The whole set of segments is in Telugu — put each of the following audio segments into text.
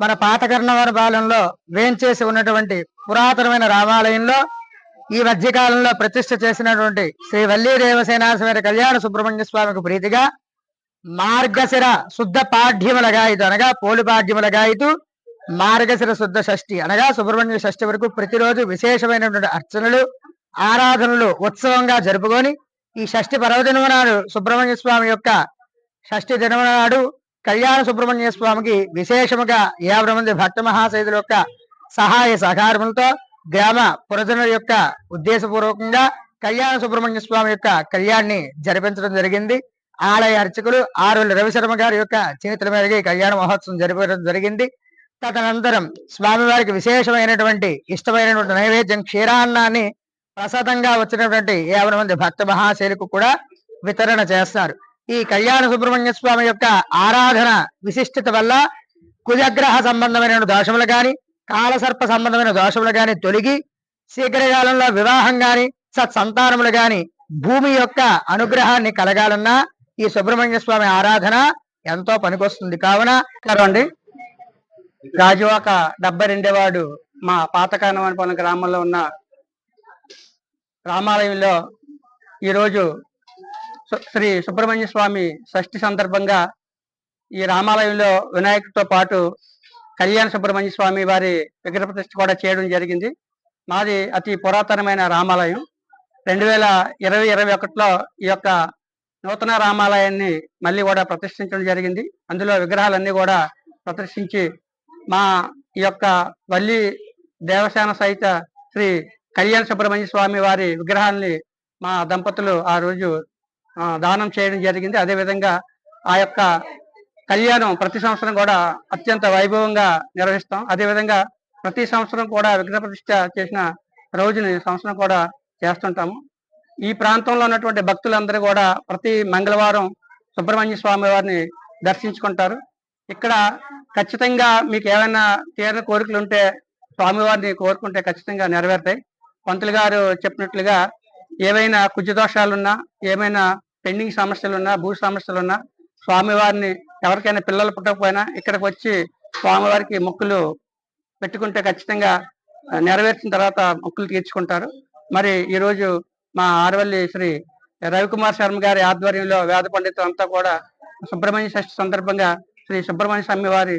మన పాతకర్ణవర బాలంలో వేంచేసి ఉన్నటువంటి పురాతనమైన రామాలయంలో ఈ మధ్యకాలంలో ప్రతిష్ఠ చేసినటువంటి శ్రీ వల్లీ దేవసేనాశ్వరి కళ్యాణ సుబ్రహ్మణ్య స్వామికి ప్రీతిగా మార్గశిర శుద్ధ పాఠ్యములగాయితు అనగా పోలి పాఠ్యములగాయితు మార్గశిర శుద్ధ షష్ఠి అనగా సుబ్రహ్మణ్య షష్ఠి వరకు ప్రతిరోజు విశేషమైనటువంటి అర్చనలు ఆరాధనలు ఉత్సవంగా జరుపుకొని ఈ షష్ఠి పర్వదినం నాడు సుబ్రహ్మణ్య స్వామి యొక్క షష్ఠి దినం నాడు కళ్యాణ సుబ్రహ్మణ్య స్వామికి విశేషముగా యాభై మంది భక్త మహాశైదుల యొక్క సహాయ సహకారములతో గ్రామ పురజనుల యొక్క ఉద్దేశపూర్వకంగా కళ్యాణ సుబ్రహ్మణ్య స్వామి యొక్క కళ్యాణ్ణి జరిపించడం జరిగింది. ఆలయ అర్చకులు ఆరుల రవిశర్మ గారి యొక్క చేతుల మేరకు కళ్యాణ మహోత్సవం జరిపించడం జరిగింది. తదనంతరం స్వామివారికి విశేషమైనటువంటి ఇష్టమైనటువంటి నైవేద్యం క్షీరాన్నాన్ని ప్రసాదంగా వచ్చినటువంటి యాభై మంది భక్త మహాశైలకు కూడా వితరణ చేస్తారు. ఈ కళ్యాణ సుబ్రహ్మణ్య స్వామి యొక్క ఆరాధన విశిష్టత వల్ల కుజగ్రహ సంబంధమైన దోషములు గాని కాలసర్ప సంబంధమైన దోషములు గాని తొలగి శీఘ్రకాలంలో వివాహం గాని సత్సంతానములు గాని భూమి యొక్క అనుగ్రహాన్ని కలగాలన్నా ఈ సుబ్రహ్మణ్య స్వామి ఆరాధన ఎంతో పనికొస్తుంది. కావున అండి ఒక డెబ్బై రెండేవాడు మా పాతకానవానిపాలెం గ్రామంలో ఉన్న రామాలయంలో ఈరోజు శ్రీ సుబ్రహ్మణ్య స్వామి షష్ఠి సందర్భంగా ఈ రామాలయంలో వినాయకుడితో పాటు కళ్యాణ సుబ్రహ్మణ్య స్వామి వారి విగ్రహ ప్రతిష్ఠ కూడా చేయడం జరిగింది. మాది అతి పురాతనమైన రామాలయం. రెండు వేల ఇరవై ఇరవై ఒకటిలో ఈ యొక్క నూతన రామాలయాన్ని మళ్ళీ కూడా ప్రతిష్ఠించడం జరిగింది. అందులో విగ్రహాలన్నీ కూడా ప్రదర్శించి మా ఈ యొక్క వల్లి దేవసేన సహిత శ్రీ కళ్యాణ సుబ్రహ్మణ్య స్వామి వారి విగ్రహాన్ని మా దంపతులు ఆ రోజు దానం చేయడం జరిగింది. అదే విధంగా ఆ యొక్క కళ్యాణం ప్రతి సంవత్సరం కూడా అత్యంత వైభవంగా నిర్వహిస్తాం. అదే విధంగా ప్రతి సంవత్సరం కూడా విగ్రహ ప్రతిష్ట చేసిన రోజుని సంవత్సరం కూడా చేస్తుంటాము. ఈ ప్రాంతంలో ఉన్నటువంటి భక్తులందరూ కూడా ప్రతి మంగళవారం సుబ్రహ్మణ్య స్వామి వారిని దర్శించుకుంటారు. ఇక్కడ ఖచ్చితంగా మీకు ఏమైనా తీరని కోరికలు ఉంటే స్వామివారిని కోరుకుంటే ఖచ్చితంగా నెరవేరుతాయి. పంతులు గారు చెప్పినట్లుగా ఏవైనా కుజ దోషాలున్నా ఏమైనా పెండింగ్ సమస్యలున్నా భూ సమస్యలున్నా స్వామివారిని ఎవరికైనా పిల్లలు పుట్టకపోయినా ఇక్కడికి వచ్చి స్వామివారికి మొక్కులు పెట్టుకుంటే ఖచ్చితంగా నెరవేర్చిన తర్వాత మొక్కులు తీర్చుకుంటారు. మరి ఈ రోజు మా ఆరవల్లి శ్రీ రవికుమార్ శర్మ గారి ఆధ్వర్యంలో వేద పండితులు అంతా కూడా సుబ్రహ్మణ్య షష్ఠి సందర్భంగా శ్రీ సుబ్రహ్మణ్య స్వామి వారి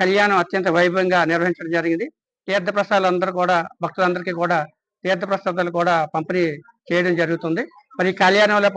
కళ్యాణం అత్యంత వైభవంగా నిర్వహించడం జరిగింది. తీర్థ ప్రసాదాలు అందరూ కూడా భక్తులందరికీ కూడా తీర్థ ప్రసాదాలు కూడా పంపిణీ చేయడం జరుగుతుంది. మరి ఈ కళ్యాణంలో